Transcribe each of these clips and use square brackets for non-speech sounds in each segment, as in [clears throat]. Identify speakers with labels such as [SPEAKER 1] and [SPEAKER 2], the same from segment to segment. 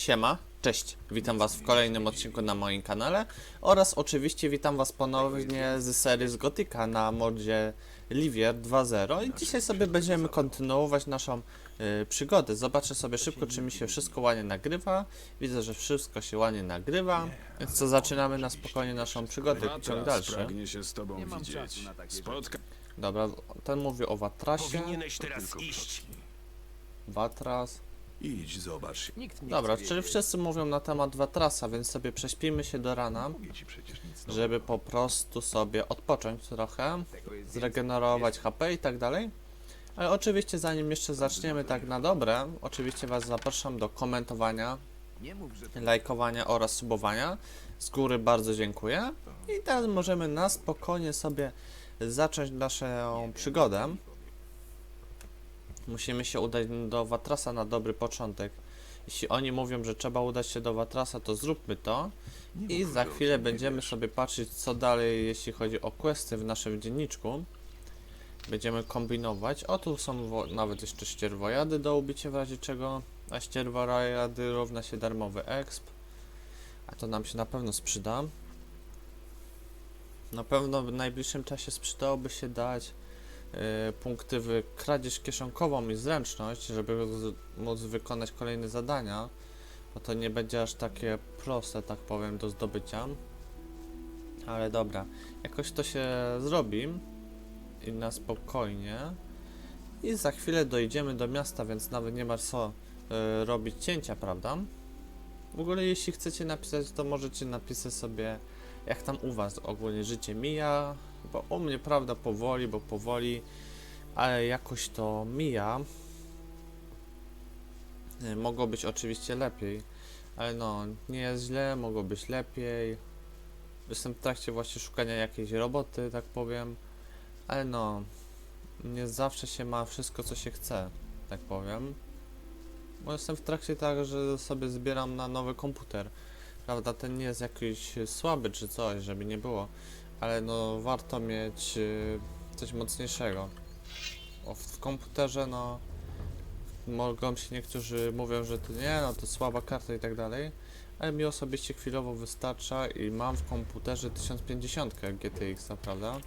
[SPEAKER 1] Siema, cześć, witam was w kolejnym odcinku na moim kanale oraz oczywiście witam was ponownie z serii z Gotika na modzie Livier 2.0 i dzisiaj sobie będziemy kontynuować naszą y, przygodę. Zobaczę sobie szybko, czy mi się wszystko ładnie nagrywa. Widzę, że wszystko się ładnie nagrywa, więc co zaczynamy na spokojnie naszą przygodę, ciąg dalszy.
[SPEAKER 2] pragnie się z tobą widzieć. Spotka...
[SPEAKER 1] Dobra, ten mówi o Watrasie,
[SPEAKER 3] Powinieneś teraz iść.
[SPEAKER 1] Watras.
[SPEAKER 2] Idź, zobacz.
[SPEAKER 4] Nikt nie
[SPEAKER 1] Dobra,
[SPEAKER 4] chce
[SPEAKER 1] czyli
[SPEAKER 4] wiedzieć.
[SPEAKER 1] wszyscy mówią na temat Watrasa, więc sobie prześpimy się do rana.
[SPEAKER 2] Mówię ci przecież nic
[SPEAKER 1] żeby po prostu sobie odpocząć trochę, zregenerować HP i tak dalej. Ale oczywiście zanim jeszcze zaczniemy tak na dobre, oczywiście Was zapraszam do komentowania,
[SPEAKER 4] Nie mów, że
[SPEAKER 1] lajkowania oraz subowania. Z góry bardzo dziękuję. I teraz możemy na spokojnie sobie zacząć naszą przygodę. Musimy się udać do Watrasa na dobry początek. Jeśli oni mówią, że trzeba udać się do Watrasa, to zróbmy to. I za chwilę będziemy sobie patrzeć, co dalej, jeśli chodzi o questy w naszym dzienniczku. Będziemy kombinować. O, tu są nawet jeszcze ścierwojady do ubicia w razie czego. A ścierwojady równa się darmowy exp. A to nam się na pewno sprzyda. Na pewno w najbliższym czasie sprzydałoby się dać punkty w kradzież kieszonkową i zręczność, żeby móc wykonać kolejne zadania. Bo to nie będzie aż takie proste, tak powiem, do zdobycia. Ale dobra, jakoś to się zrobi i na spokojnie. I za chwilę dojdziemy do miasta, więc nawet nie ma co y, robić cięcia, prawda? W ogóle jeśli chcecie napisać, to możecie napisać sobie jak tam u was ogólnie życie mija, bo u mnie prawda powoli, bo powoli, ale jakoś to mija. Mogło być oczywiście lepiej, ale no, nie jest źle, mogło być lepiej. Jestem w trakcie właśnie szukania jakiejś roboty, tak powiem, ale no, nie zawsze się ma wszystko, co się chce, tak powiem. Bo jestem w trakcie tak, że sobie zbieram na nowy komputer. Prawda, ten nie jest jakiś słaby czy coś, żeby nie było, ale no warto mieć y, coś mocniejszego. O, w, komputerze no mogą się niektórzy mówią, że to nie, no to słaba karta i tak dalej, ale mi osobiście chwilowo wystarcza i mam w komputerze 1050 GTX, prawda?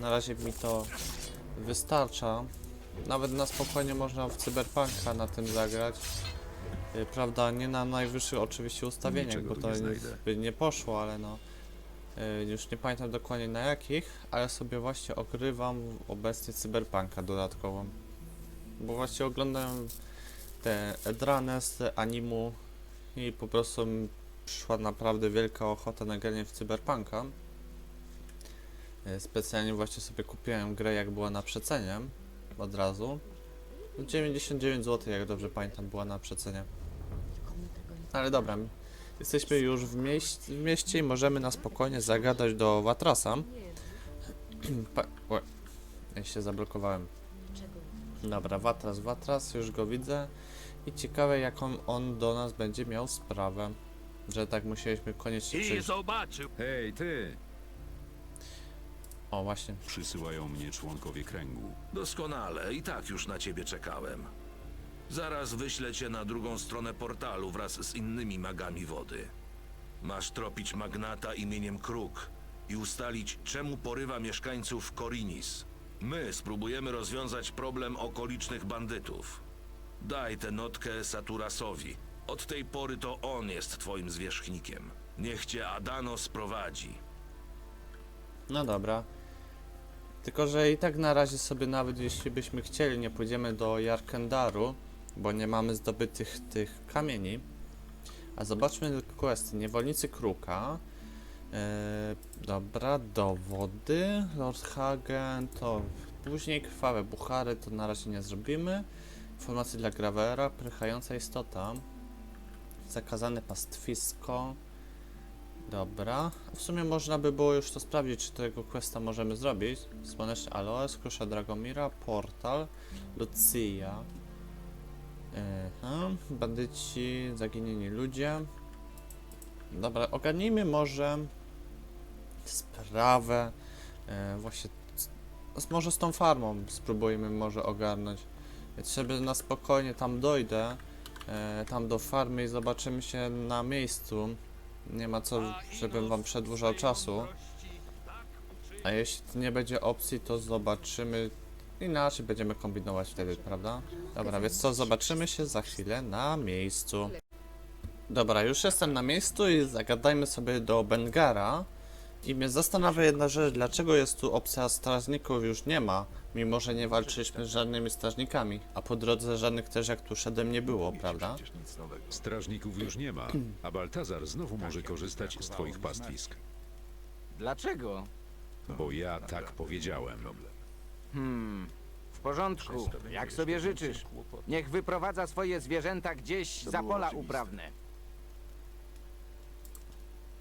[SPEAKER 1] Na razie mi to wystarcza. Nawet na spokojnie można w Cyberpunka na tym zagrać. Y, Prawda, nie na najwyższych oczywiście ustawieniach, bo to
[SPEAKER 2] nie
[SPEAKER 1] nie poszło, ale no. Y, Już nie pamiętam dokładnie na jakich, ale sobie właśnie ogrywam obecnie Cyberpunka dodatkową. Bo właśnie oglądałem te Edrane z animu i po prostu przyszła naprawdę wielka ochota na granie w Cyberpunka. Y, Specjalnie właśnie sobie kupiłem grę jak była na przecenie od razu. 99 zł, jak dobrze pamiętam, była na przecenie. Ale dobra, jesteśmy już w, mieś w mieście i możemy na spokojnie zagadać do Watrasa. [clears throat] pa ja się zablokowałem. Dobra, Watras, Watras, już go widzę. I ciekawe jaką on do nas będzie miał sprawę. Że tak musieliśmy koniecznie
[SPEAKER 3] I
[SPEAKER 1] przyjść.
[SPEAKER 3] zobaczył.
[SPEAKER 2] Hej, ty!
[SPEAKER 1] O, właśnie.
[SPEAKER 5] Przysyłają mnie członkowie kręgu.
[SPEAKER 3] Doskonale, i tak już na ciebie czekałem. Zaraz wyślę cię na drugą stronę portalu wraz z innymi magami wody. Masz tropić magnata imieniem Kruk i ustalić, czemu porywa mieszkańców Korinis. My spróbujemy rozwiązać problem okolicznych bandytów. Daj tę notkę Saturasowi. Od tej pory to on jest twoim zwierzchnikiem. Niech cię Adano sprowadzi.
[SPEAKER 1] No dobra. Tylko, że i tak na razie sobie nawet jeśli byśmy chcieli, nie pójdziemy do Jarkendaru, bo nie mamy zdobytych tych kamieni. A zobaczmy questy. Niewolnicy Kruka. Eee, dobra, dowody. Lord Hagen, to później krwawe buchary, to na razie nie zrobimy. Informacje dla Gravera, prychająca istota. Zakazane pastwisko. Dobra. W sumie można by było już to sprawdzić, czy tego questa możemy zrobić. Słoneczny Aloes, Krusza Dragomira, Portal, Lucia. Aha. Bandyci, zaginieni ludzie. Dobra, ogarnijmy może sprawę e, właśnie z, może z tą farmą spróbujmy może ogarnąć. Żeby na spokojnie tam dojdę, e, tam do farmy i zobaczymy się na miejscu. Nie ma co, żebym wam przedłużał czasu. A jeśli nie będzie opcji, to zobaczymy inaczej, będziemy kombinować wtedy, prawda? Dobra, więc co, zobaczymy się za chwilę na miejscu. Dobra, już jestem na miejscu i zagadajmy sobie do Bengara. I mnie zastanawia jedna rzecz, dlaczego jest tu opcja strażników już nie ma, mimo że nie walczyliśmy z żadnymi strażnikami, a po drodze żadnych też jak tu szedłem nie było, prawda?
[SPEAKER 5] Strażników już nie ma, a Baltazar znowu może korzystać z twoich pastwisk.
[SPEAKER 4] Dlaczego?
[SPEAKER 5] Bo ja tak powiedziałem.
[SPEAKER 4] Hmm, w porządku, jak sobie życzysz. Niech wyprowadza swoje zwierzęta gdzieś za pola uprawne.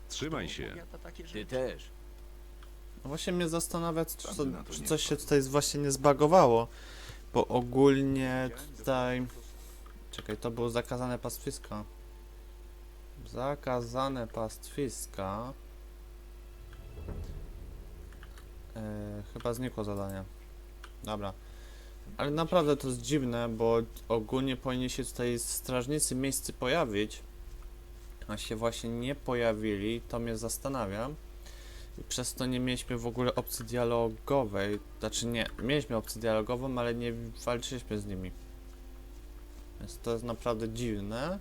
[SPEAKER 5] Trzymaj się.
[SPEAKER 4] Ty też.
[SPEAKER 1] No właśnie mnie zastanawia, czy,
[SPEAKER 2] to
[SPEAKER 1] czy coś się tutaj właśnie nie zbagowało, bo ogólnie tutaj... Czekaj, to było zakazane pastwisko. Zakazane pastwiska. E, chyba znikło zadanie. Dobra. Ale naprawdę to jest dziwne, bo ogólnie powinni się tutaj strażnicy miejscy pojawić, a się właśnie nie pojawili, to mnie zastanawia. I przez to nie mieliśmy w ogóle opcji dialogowej. Znaczy nie, mieliśmy opcję dialogową, ale nie walczyliśmy z nimi. Więc to jest naprawdę dziwne.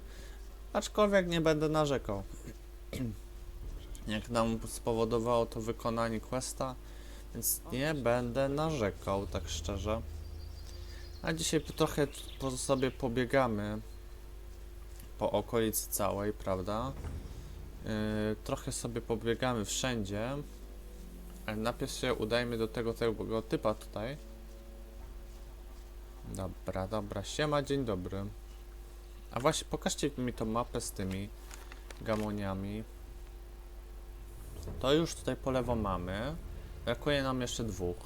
[SPEAKER 1] Aczkolwiek nie będę narzekał. [clears throat] Jak nam spowodowało to wykonanie questa, więc nie będę narzekał, tak szczerze. A dzisiaj trochę po sobie pobiegamy po okolicy całej, prawda? Yy, trochę sobie pobiegamy wszędzie. Ale najpierw się udajmy do tego tego typa tutaj. Dobra, dobra, siema, dzień dobry. A właśnie, pokażcie mi tą mapę z tymi gamoniami. To już tutaj po lewo mamy. Brakuje nam jeszcze dwóch.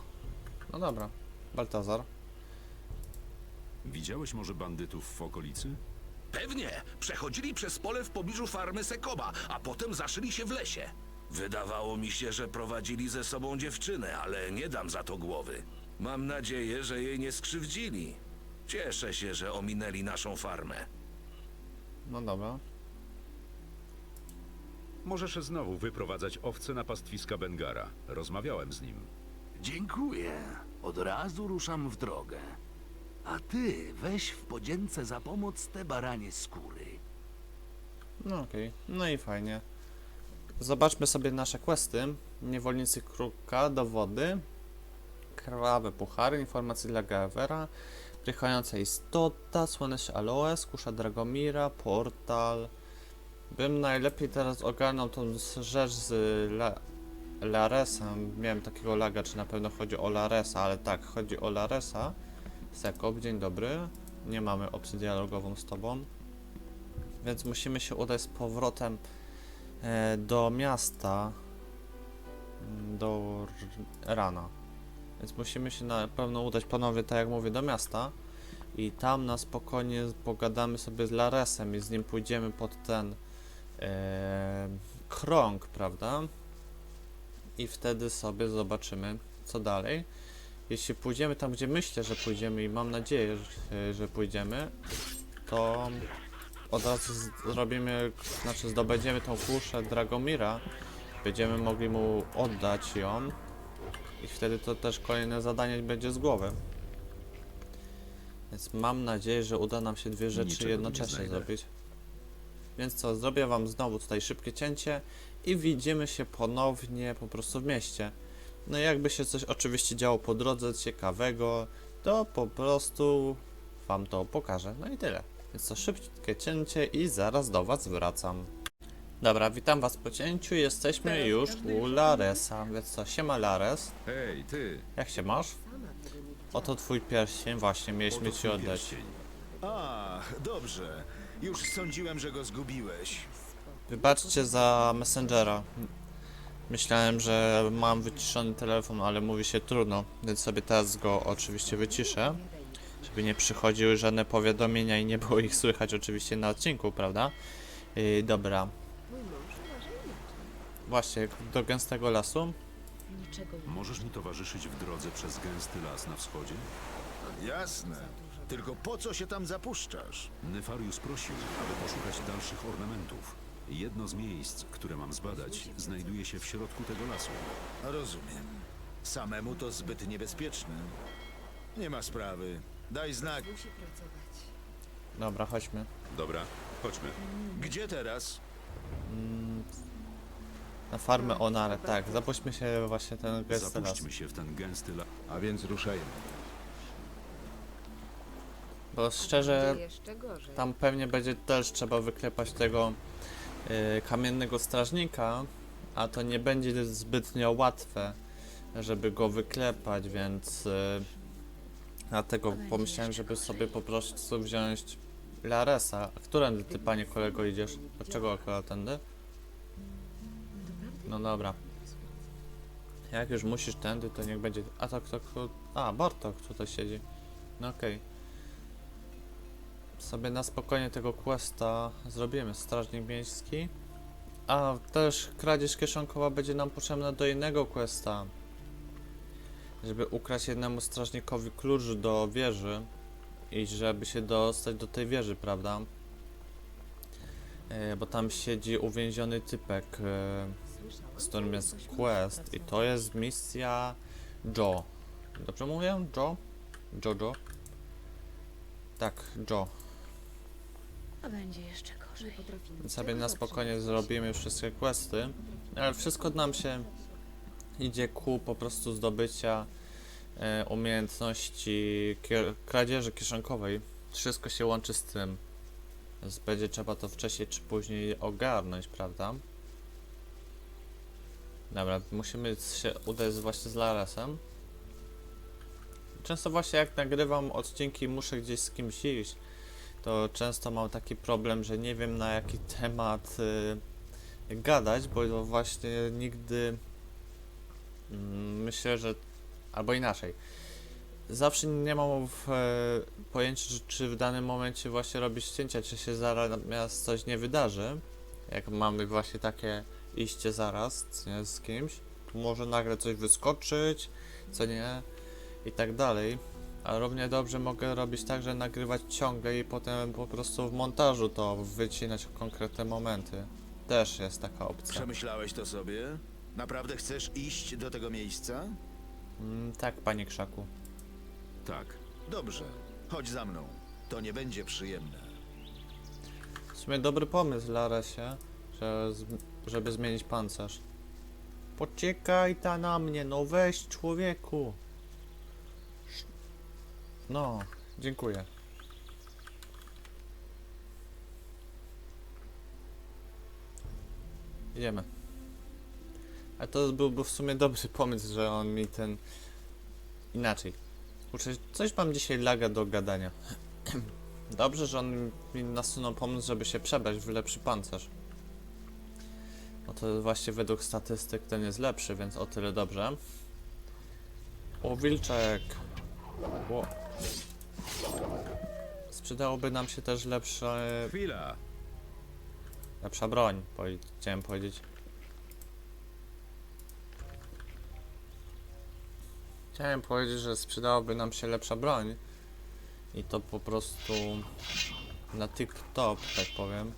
[SPEAKER 1] No dobra, Baltazar.
[SPEAKER 5] Widziałeś może bandytów w okolicy?
[SPEAKER 3] Pewnie. Przechodzili przez pole w pobliżu farmy Sekoba, a potem zaszyli się w lesie. Wydawało mi się, że prowadzili ze sobą dziewczynę, ale nie dam za to głowy. Mam nadzieję, że jej nie skrzywdzili. Cieszę się, że ominęli naszą farmę.
[SPEAKER 1] No dobra.
[SPEAKER 5] Możesz znowu wyprowadzać owce na pastwiska Bengara. Rozmawiałem z nim.
[SPEAKER 6] Dziękuję. Od razu ruszam w drogę. A ty weź w podzięce za pomoc te baranie skóry.
[SPEAKER 1] No okej, no i fajnie. Zobaczmy sobie nasze questy. Niewolnicy kruka, dowody. Krwawe puchary, informacje dla Gavera. Prychająca istota, słoneczny aloes, kusza Dragomira, portal. Bym najlepiej teraz ogarnął tą rzecz z La Laresem. Miałem takiego laga, czy na pewno chodzi o Laresa, ale tak, chodzi o Laresa. Sekop, dzień dobry. Nie mamy opcji dialogową z tobą. Więc musimy się udać z powrotem e, do miasta mm, do rana. Więc musimy się na pewno udać ponownie, tak jak mówię, do miasta i tam na spokojnie pogadamy sobie z Laresem i z nim pójdziemy pod ten e, krąg, prawda? I wtedy sobie zobaczymy, co dalej. Jeśli pójdziemy tam, gdzie myślę, że pójdziemy i mam nadzieję, że, że pójdziemy, to od razu zrobimy, znaczy zdobędziemy tą kuszę Dragomira, będziemy mogli mu oddać ją i wtedy to też kolejne zadanie będzie z głowy. Więc mam nadzieję, że uda nam się dwie rzeczy
[SPEAKER 5] Niczego
[SPEAKER 1] jednocześnie zrobić. Więc co, zrobię wam znowu tutaj szybkie cięcie i widzimy się ponownie po prostu w mieście. No i jakby się coś oczywiście działo po drodze ciekawego, to po prostu wam to pokażę. No i tyle. Więc to szybkie cięcie i zaraz do was wracam. Dobra, witam was po cięciu, jesteśmy już u Laresa, więc co, siema Lares,
[SPEAKER 5] Hej, ty!
[SPEAKER 1] jak się masz? Oto twój pierścień, właśnie, mieliśmy ci oddać.
[SPEAKER 7] A, dobrze. Już sądziłem, że go zgubiłeś.
[SPEAKER 1] Wybaczcie za Messengera. Myślałem, że mam wyciszony telefon, ale mówi się trudno, więc sobie teraz go oczywiście wyciszę, żeby nie przychodziły żadne powiadomienia i nie było ich słychać oczywiście na odcinku, prawda? Yy, dobra. Właśnie, do gęstego lasu.
[SPEAKER 5] Możesz mi towarzyszyć w drodze przez gęsty las na wschodzie?
[SPEAKER 7] Jasne. Tylko po co się tam zapuszczasz?
[SPEAKER 5] Nefarius prosił, aby poszukać dalszych ornamentów. Jedno z miejsc, które mam zbadać, znajduje się w środku tego lasu.
[SPEAKER 7] Rozumiem. Samemu to zbyt niebezpieczne. Nie ma sprawy. Daj znak.
[SPEAKER 1] Dobra, chodźmy.
[SPEAKER 5] Dobra, chodźmy.
[SPEAKER 7] Gdzie teraz?
[SPEAKER 1] Na farmę Onare, tak. Zapuśćmy się właśnie ten gest teraz.
[SPEAKER 5] Zapuśćmy się w ten gęsty las.
[SPEAKER 2] A więc ruszajmy.
[SPEAKER 1] Bo szczerze, tam pewnie będzie też trzeba wyklepać tego y, kamiennego strażnika, a to nie będzie zbytnio łatwe, żeby go wyklepać, więc y, dlatego pomyślałem, żeby sobie po prostu wziąć Laresa. A Którędy ty, panie kolego, idziesz? Dlaczego akurat tędy? No dobra. Jak już musisz tędy, to niech będzie... A to kto... A, Bartok tutaj siedzi. No okej. Sobie na spokojnie tego questa zrobimy. Strażnik miejski. A też kradzież kieszonkowa będzie nam potrzebna do innego questa. Żeby ukraść jednemu strażnikowi klucz do wieży. I żeby się dostać do tej wieży, prawda? E, bo tam siedzi uwięziony typek, e, z którym jest quest. I to jest misja Joe. Dobrze mówię? Joe? Jojo? Tak, Joe.
[SPEAKER 8] A będzie jeszcze gorzej.
[SPEAKER 1] Więc sobie na spokojnie zrobimy wszystkie questy, ale wszystko nam się idzie ku po prostu zdobycia e, umiejętności kier- kradzieży kieszonkowej. Wszystko się łączy z tym. Więc będzie trzeba to wcześniej czy później ogarnąć, prawda? Dobra, musimy się udać właśnie z Laresem. Często właśnie jak nagrywam odcinki muszę gdzieś z kimś iść to często mam taki problem, że nie wiem na jaki temat y, gadać, bo właśnie nigdy mm, myślę, że albo inaczej. Zawsze nie mam w, e, pojęcia, czy, czy w danym momencie właśnie robić cięcia, czy się zaraz coś nie wydarzy. Jak mamy właśnie takie iście zaraz nie, z kimś, to może nagle coś wyskoczyć, co nie, i tak dalej. A równie dobrze mogę robić tak, że nagrywać ciągle i potem po prostu w montażu to wycinać konkretne momenty. Też jest taka opcja.
[SPEAKER 7] Przemyślałeś to sobie? Naprawdę chcesz iść do tego miejsca?
[SPEAKER 1] Mm, tak, panie Krzaku.
[SPEAKER 5] Tak,
[SPEAKER 7] Dobrze. Chodź za mną. To nie będzie przyjemne.
[SPEAKER 1] W sumie dobry pomysł, Laresie, że z, żeby zmienić pancerz. Poczekaj ta na mnie, no weź człowieku. No, dziękuję. Idziemy. A to byłby w sumie dobry pomysł, że on mi ten... Inaczej. Kurczę, coś mam dzisiaj laga do gadania. [clears throat] Dobrze, że on mi nasunął pomysł, żeby się przebrać w lepszy pancerz. No to właśnie według statystyk ten jest lepszy, więc o tyle dobrze. O, wilczek! O. Sprzedałoby nam się też lepsza,
[SPEAKER 5] chwila!
[SPEAKER 1] lepsza broń, powie- chciałem powiedzieć. Chciałem powiedzieć, że sprzedałoby nam się lepsza broń. I to po prostu na tip top, tak powiem.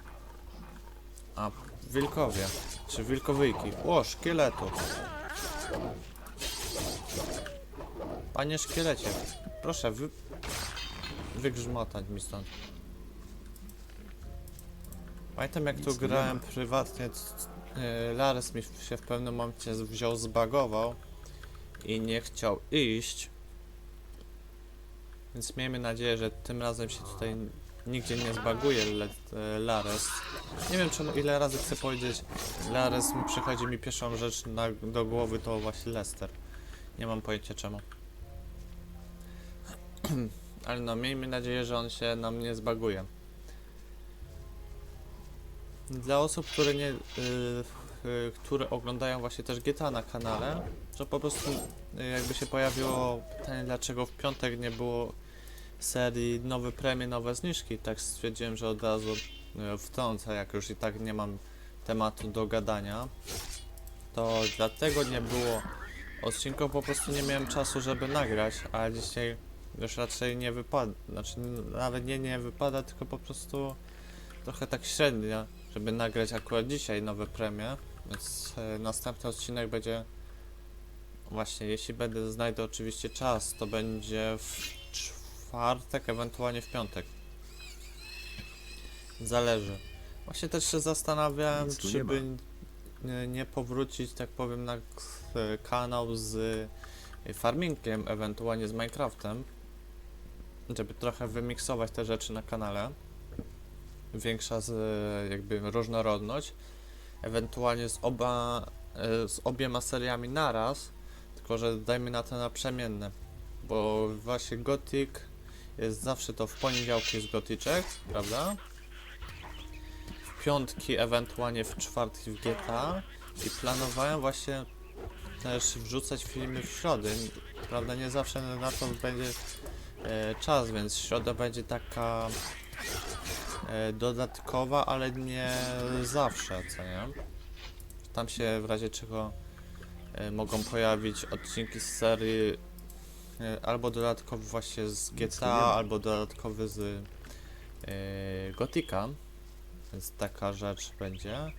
[SPEAKER 1] A wilkowie, czy wilkowyjki. O, szkieletu. Panie szkielecie, proszę wy... wygrzmotać mi stąd. Pamiętam jak tu
[SPEAKER 5] Nic tu nie
[SPEAKER 1] grałem prywatnie, yy, Lares mi się w pewnym momencie wziął, zbagował i nie chciał iść. Więc miejmy nadzieję, że tym razem się tutaj nigdzie nie zbaguje Le e, Lares. Nie wiem czemu ile razy chcę powiedzieć Lares, mi przychodzi mi pierwszą rzecz na, do głowy to właśnie Lester. Nie mam pojęcia czemu. [clears throat] Ale no, miejmy nadzieję, że on się nam nie zbaguje. Dla osób, które nie, y, y, które oglądają właśnie też GTA na kanale, że po prostu y, jakby się pojawiło pytanie, dlaczego w piątek nie było serii nowe premie, nowe zniżki, tak stwierdziłem, że od razu y, wtrącę, jak już i tak nie mam tematu do gadania. To dlatego nie było odcinków, po prostu nie miałem czasu, żeby nagrać, a dzisiaj już raczej nie wypada, znaczy nawet nie nie wypada, tylko po prostu trochę tak średnio, żeby nagrać akurat dzisiaj nowe premie, więc e, następny odcinek będzie właśnie, jeśli będę znajdę oczywiście czas, to będzie w czwartek, ewentualnie w piątek. Zależy. Właśnie też się zastanawiałem,
[SPEAKER 5] Nic
[SPEAKER 1] czy
[SPEAKER 5] nie
[SPEAKER 1] by nie, nie powrócić, tak powiem, na kanał z y, farmingiem, ewentualnie z Minecraftem, żeby trochę wymiksować te rzeczy na kanale. Większa z, jakby różnorodność, ewentualnie z oba, y, z obiema seriami naraz, tylko że dajmy na to naprzemienne, bo właśnie Gothic jest zawsze to w poniedziałki z Goticzek, prawda? W piątki, ewentualnie w czwartki w GTA i planowałem właśnie też wrzucać filmy w środę. Prawda, nie zawsze na to będzie e, czas, więc środa będzie taka e, dodatkowa, ale nie zawsze, co nie? Tam się w razie czego e, mogą pojawić odcinki z serii e, albo dodatkowy właśnie z GTA, albo dodatkowy z e, Gotika. Więc taka rzecz będzie.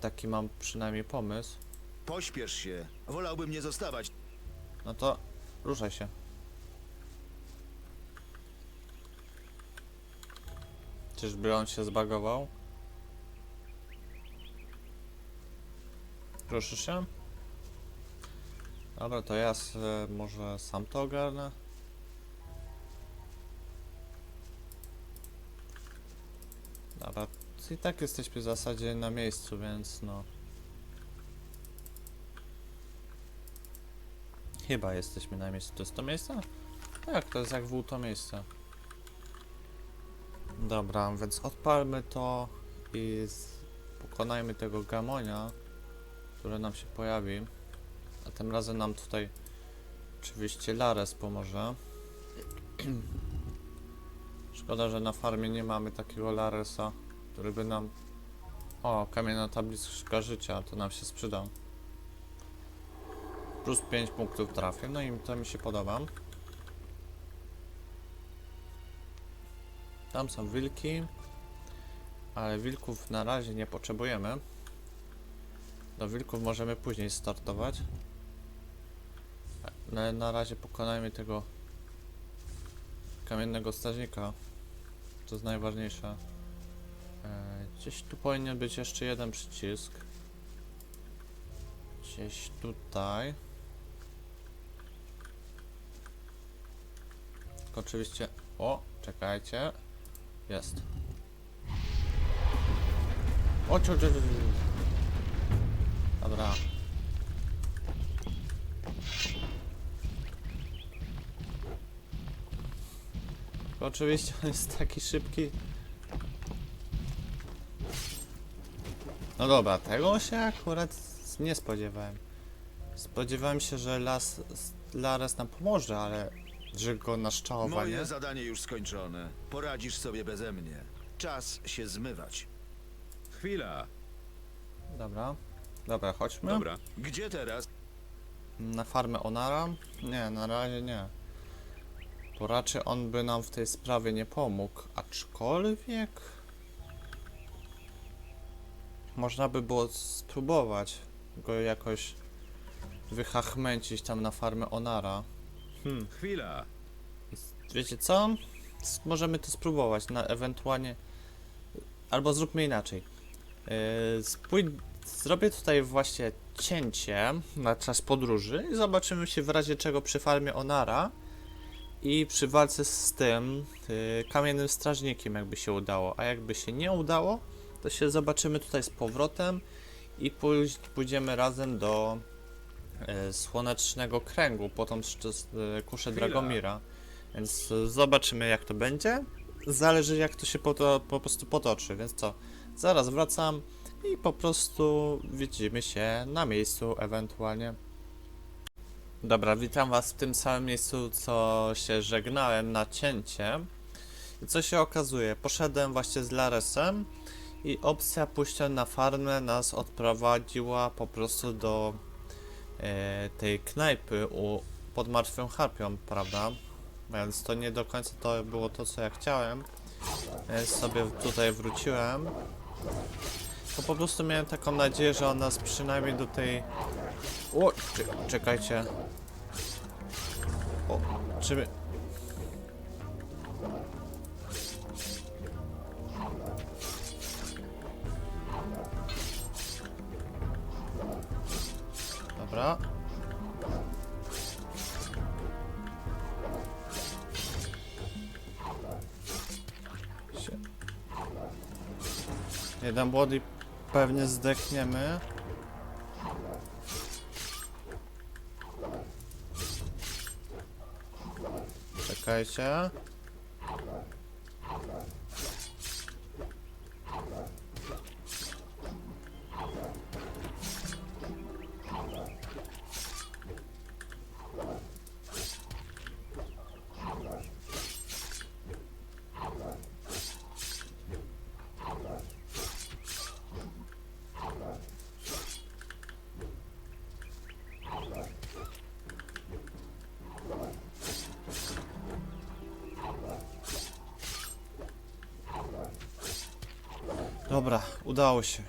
[SPEAKER 1] Taki mam przynajmniej pomysł.
[SPEAKER 7] Pośpiesz się. Wolałbym nie zostawać.
[SPEAKER 1] No to ruszaj się. Czyżby on się zbagował? Ruszysz się? Dobra, to ja może sam to ogarnę. Dobra, i tak jesteśmy w zasadzie na miejscu, więc no. Chyba jesteśmy na miejscu. To jest to miejsce? Tak, to jest jak w to miejsce. Dobra, więc odpalmy to i pokonajmy tego gamonia, który nam się pojawi. A tym razem nam tutaj oczywiście Lares pomoże. [clears throat] Szkoda, że na farmie nie mamy takiego Laresa, który by nam... O, kamienna tabliczka życia, to nam się przyda. Plus 5 punktów trafię, no i to mi się podoba. Tam są wilki, ale wilków na razie nie potrzebujemy. Do wilków możemy później startować. Ale na razie pokonajmy tego kamiennego strażnika. To jest najważniejsze. E, Gdzieś tu powinien być jeszcze jeden przycisk. Gdzieś tutaj. Tylko oczywiście... O, czekajcie. Jest. O, ciu, ciu, ciu, ciu. Dobra. Oczywiście on jest taki szybki. No dobra, tego się akurat nie spodziewałem. Spodziewałem się, że las, Lares nam pomoże, ale że go naszczałowanie.
[SPEAKER 7] Moje zadanie już skończone. Poradzisz sobie beze mnie. Czas się zmywać.
[SPEAKER 5] Chwila.
[SPEAKER 1] Dobra. Dobra, chodźmy.
[SPEAKER 5] Dobra.
[SPEAKER 7] Gdzie teraz?
[SPEAKER 1] Na farmę Onara? Nie, na razie nie. Bo raczej on by nam w tej sprawie nie pomógł. Aczkolwiek... Można by było spróbować go jakoś wychachmęcić tam na farmę Onara. Hmm.
[SPEAKER 5] Chwila.
[SPEAKER 1] Wiecie co? Możemy to spróbować, na ewentualnie... Albo zróbmy inaczej. Yy, spój... Zrobię tutaj właśnie cięcie na czas podróży i zobaczymy się w razie czego przy farmie Onara i przy walce z tym yy, kamiennym strażnikiem jakby się udało, a jakby się nie udało, to się zobaczymy tutaj z powrotem i pójdziemy razem do Słonecznego Kręgu, po tą szczy- yy, kuszę
[SPEAKER 5] Chwila.
[SPEAKER 1] Dragomira. Więc y, zobaczymy jak to będzie. Zależy jak to się po, po prostu potoczy, więc co? Zaraz wracam i po prostu widzimy się na miejscu ewentualnie. Dobra, witam was w tym samym miejscu, co się żegnałem na cięcie. I co się okazuje? Poszedłem właśnie z Laresem i opcja pójścia na farmę nas odprowadziła po prostu do e, tej knajpy u, pod martwą harpią, prawda? Więc to nie do końca to było to, co ja chciałem. Więc sobie tutaj wróciłem. Bo po prostu miałem taką nadzieję, że on nas przynajmniej do tej... O, cze- czekajcie. O, czy Dobra. Jeden i pewnie zdechniemy. Czekajcie. Dobra, udało się.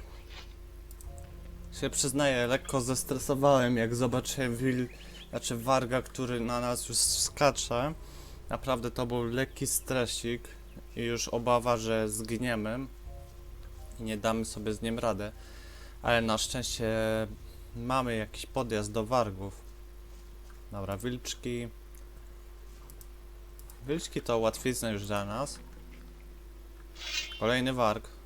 [SPEAKER 1] Się przyznaję, lekko zestresowałem, jak zobaczyłem wil, znaczy warga, który na nas już skacze. Naprawdę to był lekki stresik i już obawa, że zginiemy i nie damy sobie z nim radę. Ale na szczęście mamy jakiś podjazd do wargów. Dobra, wilczki. Wilczki to łatwizna już dla nas. Kolejny warg.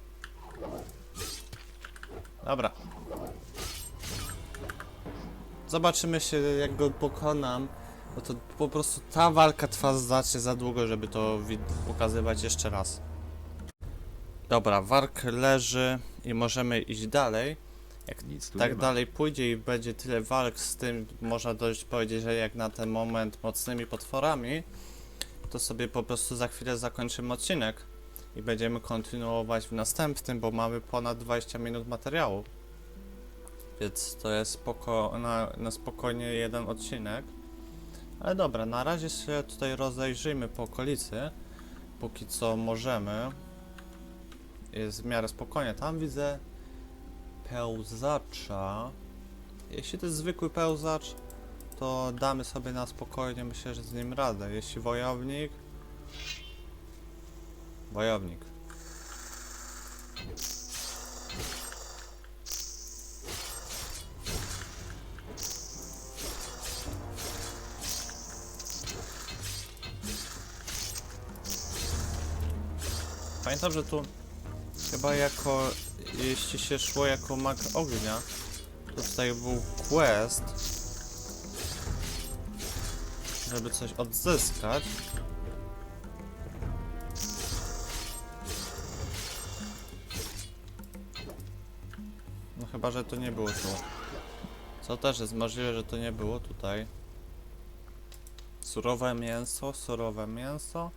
[SPEAKER 1] Dobra. Zobaczymy się jak go pokonam. Bo to po prostu ta walka trwa znacznie za długo, żeby to pokazywać jeszcze raz. Dobra, warg leży i możemy iść dalej. Jak
[SPEAKER 5] Nic
[SPEAKER 1] tak dalej pójdzie i będzie tyle walk z tym, można dość powiedzieć, że jak na ten moment mocnymi potworami, to sobie po prostu za chwilę zakończymy odcinek i będziemy kontynuować w następnym, bo mamy ponad 20 minut materiału. Więc to jest spoko na, na spokojnie jeden odcinek. Ale dobra, na razie się tutaj rozejrzyjmy po okolicy, póki co możemy. Jest w miarę spokojnie. Tam widzę pełzacza. Jeśli to jest zwykły pełzacz, to damy sobie na spokojnie, myślę, że z nim radę. Jeśli wojownik, Wojownik. Pamiętam, że tu chyba jako, jeśli się szło jako mag ognia, to tutaj był quest, żeby coś odzyskać. Chyba, że to nie było tu. Co też jest możliwe, że to nie było tutaj. Surowe mięso, surowe mięso.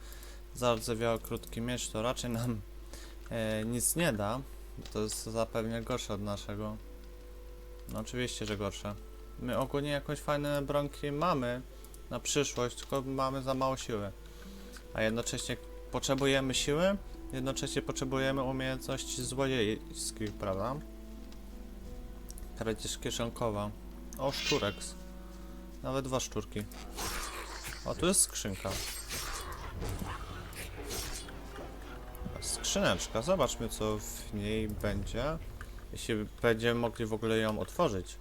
[SPEAKER 1] Zardzewiały krótki miecz to raczej nam e, nic nie da. Bo to jest zapewne gorsze od naszego. No oczywiście, że gorsze. My ogólnie jakąś fajne bronki mamy na przyszłość, tylko mamy za mało siły. A jednocześnie potrzebujemy siły, jednocześnie potrzebujemy umiejętności złodziejskich, prawda? Kradzież kieszonkowa. O, szczureks. Nawet dwa szczurki. O, tu jest skrzynka. Skrzyneczka. Zobaczmy, co w niej będzie. Jeśli będziemy mogli w ogóle ją otworzyć.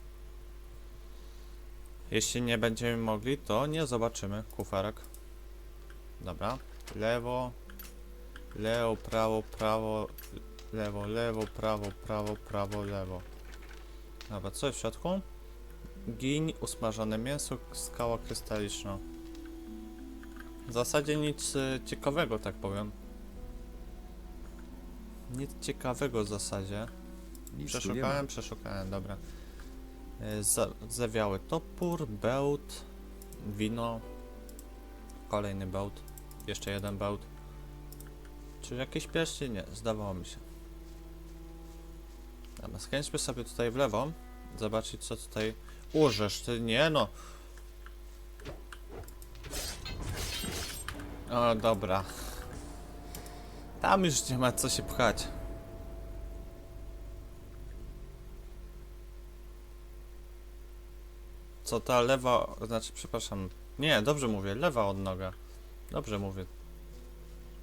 [SPEAKER 1] Jeśli nie będziemy mogli, to nie zobaczymy kuferek. Dobra. Lewo. Lewo, prawo, prawo. Lewo, lewo, prawo, prawo, prawo, lewo. Dobra, co w środku? Giń, usmażone mięso, skała krystaliczna. W zasadzie nic y, ciekawego, tak powiem. Nic ciekawego w zasadzie.
[SPEAKER 5] Nic.
[SPEAKER 1] Przeszukałem, przeszukałem, dobra. Za, zawiały topór, bełt, wino, kolejny bełt, jeszcze jeden bełt. Czy jakieś pierścienie? Nie, zdawało mi się. Dobra, skręćmy sobie tutaj w lewo. Zobaczyć co tutaj urzesz. Ty nie no. O, dobra. Tam już nie ma co się pchać. Co ta lewa, znaczy, przepraszam. Nie, dobrze mówię, lewa odnoga. Dobrze mówię.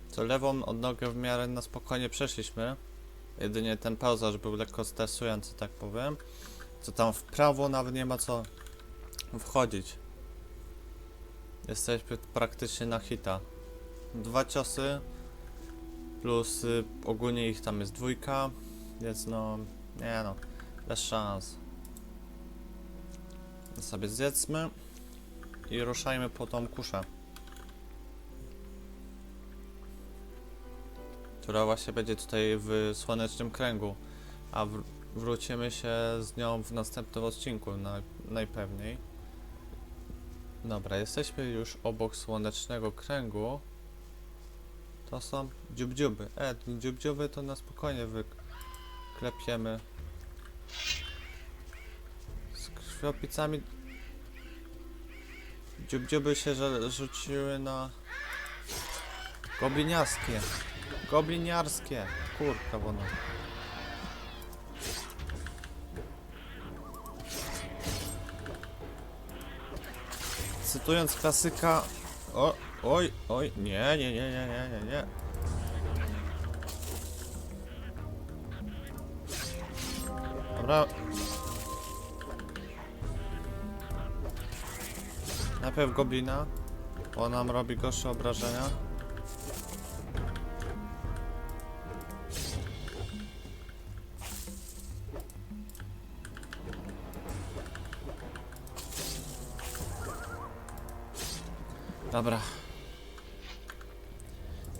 [SPEAKER 1] Co lewą odnogę w miarę na spokojnie przeszliśmy. Jedynie ten pauzaż był lekko stresujący, tak powiem. Co tam w prawo nawet nie ma co wchodzić. Jesteśmy praktycznie na hita. Dwa ciosy plus y, ogólnie ich tam jest dwójka, więc no, nie no, bez szans. Sobie zjedzmy i ruszajmy po tą kuszę. Która właśnie będzie tutaj w słonecznym kręgu, a wr wrócimy się z nią w następnym odcinku na najpewniej. Dobra, jesteśmy już obok słonecznego kręgu. To są dziubdziuby. E, dziubdziuby to na spokojnie wyklepiemy. Z krwiopicami dziubdziuby się rzuciły na gobliniarskie. Gobliniarskie. Kurka, wono. Cytując klasyka. O, oj, oj, nie, nie, nie, nie, nie, nie, nie. Dobra. Najpierw goblina, bo nam robi gorsze obrażenia. Dobra.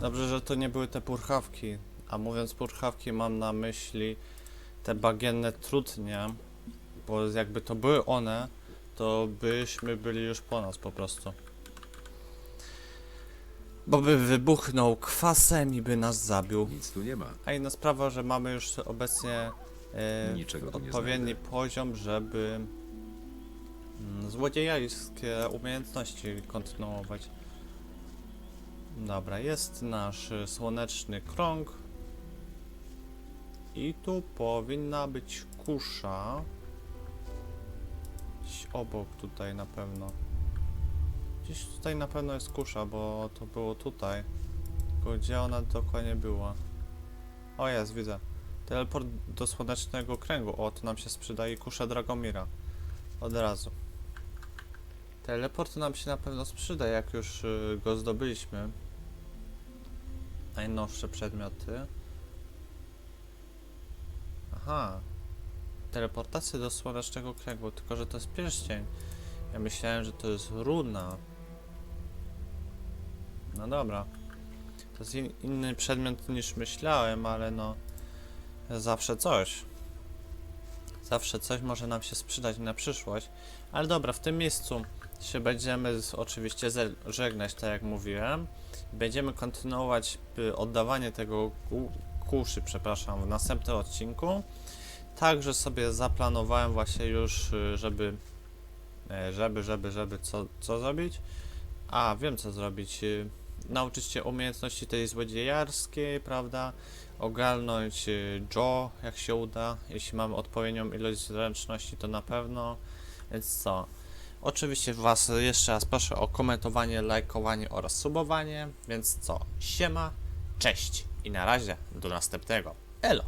[SPEAKER 1] Dobrze, że to nie były te purchawki. A mówiąc purchawki, mam na myśli te bagienne trutnie. Bo jakby to były one, to byśmy byli już po nas po prostu. Bo by wybuchnął kwasem i by nas zabił.
[SPEAKER 5] Nic tu nie ma.
[SPEAKER 1] A inna sprawa, że mamy już obecnie e,
[SPEAKER 5] Niczego tu nie
[SPEAKER 1] odpowiedni poziom, żeby złodziejskie umiejętności kontynuować. Dobra, jest nasz słoneczny krąg. I tu powinna być kusza. Gdzieś obok tutaj na pewno. Gdzieś tutaj na pewno jest kusza, bo to było tutaj. Tylko gdzie ona dokładnie była? O jest, widzę. Teleport do słonecznego kręgu. O, to nam się sprzedaje kusza Dragomira. Od razu. Teleport nam się na pewno sprzyda, jak już y, go zdobyliśmy. Najnowsze przedmioty. Aha. Teleportacja do słonecznego kręgu, tylko że to jest pierścień. Ja myślałem, że to jest runa. No dobra. To jest in, inny przedmiot niż myślałem, ale no zawsze coś. Zawsze coś może nam się sprzydać na przyszłość. Ale dobra, w tym miejscu się będziemy z, oczywiście żegnać, tak jak mówiłem. Będziemy kontynuować y, oddawanie tego ku- kuszy, przepraszam, w następnym odcinku. Także sobie zaplanowałem właśnie już, y, żeby, e, żeby, żeby, żeby, co, co zrobić? A, wiem co zrobić. y, Nauczyć się umiejętności tej złodziejarskiej, prawda? Ogarnąć Joe, jak się uda. Jeśli mamy odpowiednią ilość zręczności, to na pewno. Więc co? Oczywiście Was jeszcze raz proszę o komentowanie, lajkowanie oraz subowanie. Więc co? Siema, cześć i na razie do następnego. Elo!